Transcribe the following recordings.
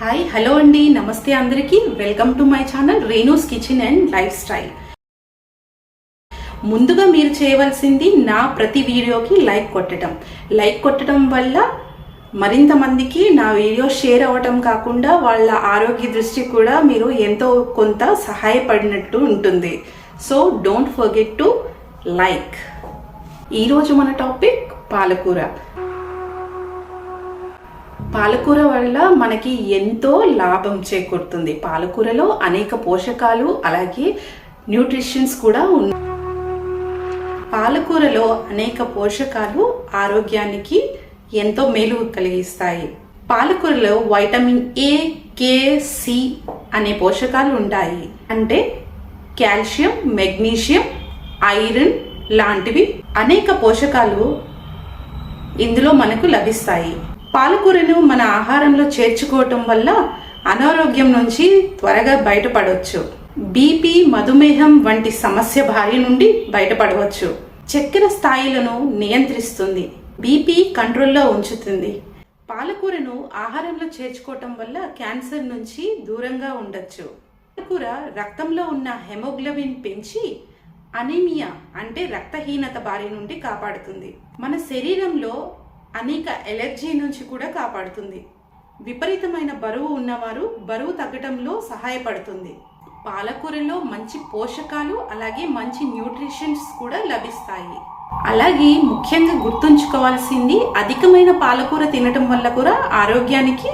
Hi hello అండి. నమస్తే అందరికీ. Welcome to my channel Renu's kitchen and lifestyle ముందుగా మీరు చేయవలసింది నా ప్రతి వీడియోకి లైక్ కొట్టడం. లైక్ కొట్టడం వల్ల మరింత మందికి నా వీడియో షేర్ అవ్వటం కాకుండా వాళ్ళ ఆరోగ్య దృష్టి కూడా మీరు ఎంతో కొంత సహాయపడినట్టు ఉంటుంది. So don't forget to like ఈరోజు మన టాపిక్ పాలకూర. పాలకూర వల్ల మనకి ఎంతో లాభం చేకూరుతుంది. పాలకూరలో అనేక పోషకాలు అలాగే న్యూట్రిషన్స్ కూడా ఉన్నాయి పాలకూరలో అనేక పోషకాలు ఆరోగ్యానికి ఎంతో మేలు కలిగిస్తాయి. పాలకూరలో వైటమిన్ ఏ కే సి అనే పోషకాలు ఉంటాయి. అంటే కాల్షియం మెగ్నీషియం ఐరన్ లాంటివి అనేక పోషకాలు ఇందులో మనకు లభిస్తాయి. పాలకూరను మన ఆహారంలో చేర్చుకోవటం వల్ల అనారోగ్యం నుంచి త్వరగా బయటపడవచ్చు బీపీ మధుమేహం వంటి సమస్య బారి నుండి బయటపడవచ్చు. చక్కెర స్థాయిలను నియంత్రిస్తుంది. బీపీ కంట్రోల్లో ఉంచుతుంది. పాలకూరను ఆహారంలో చేర్చుకోవటం వల్ల క్యాన్సర్ నుంచి దూరంగా ఉండొచ్చు. పాలకూర రక్తంలో ఉన్న హెమోగ్లోబిన్ పెంచి అనీమియా అంటే రక్తహీనత బారి నుండి కాపాడుతుంది. మన శరీరంలో అనేక ఎలర్జీ నుంచి కూడా కాపాడుతుంది. విపరీతమైన బరువు ఉన్నవారు బరువు తగ్గటంలో సహాయపడుతుంది. పాలకూరలో మంచి పోషకాలు అలాగే మంచి న్యూట్రిషన్స్ కూడా లభిస్తాయి. అలాగే ముఖ్యంగా గుర్తుంచుకోవాల్సింది అధికమైన పాలకూర తినటం వల్ల కూడా ఆరోగ్యానికి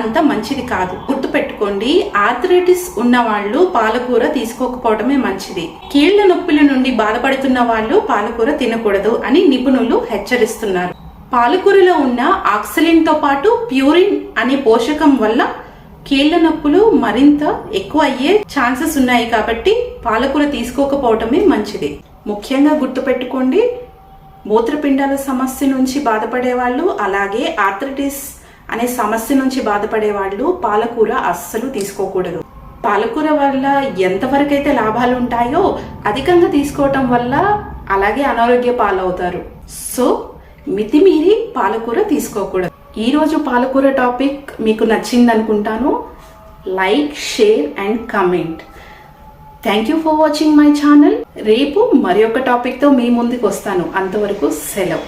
అంత మంచిది కాదు. గుర్తుపెట్టుకోండి ఆర్థరైటిస్ ఉన్న వాళ్ళు పాలకూర తీసుకోకపోవడమే మంచిది. కీళ్ళ నొప్పుల నుండి బాధపడుతున్న వాళ్ళు పాలకూర తినకూడదు అని నిపుణులు హెచ్చరిస్తున్నారు. పాలకూరలో ఉన్న ఆక్సిలిన్తో పాటు ప్యూరిన్ అనే పోషకం వల్ల కీళ్ళ నొప్పులు మరింత ఎక్కువ అయ్యే ఛాన్సెస్ ఉన్నాయి కాబట్టి పాలకూర తీసుకోకపోవటమే మంచిది. ముఖ్యంగా గుర్తుపెట్టుకోండి మూత్రపిండాల సమస్య నుంచి బాధపడే వాళ్ళు అలాగే ఆర్థరైటిస్ అనే సమస్య నుంచి బాధపడే వాళ్ళు పాలకూర అస్సలు తీసుకోకూడదు. పాలకూర వల్ల ఎంతవరకు అయితే లాభాలు ఉంటాయో అధికంగా తీసుకోవటం వల్ల అలాగే అనారోగ్య పాలవుతారు. సో మితిమీరి పాలకూర తీసుకోకూడదు. ఈరోజు పాలకూర టాపిక్ మీకు నచ్చింది అనుకుంటాను like share and comment. Thank you for watching my channel. రేపు మరి ఒక టాపిక్తో మీ ముందుకు వస్తాను. అంతవరకు సెలవు.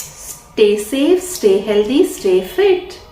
Stay safe stay healthy stay fit.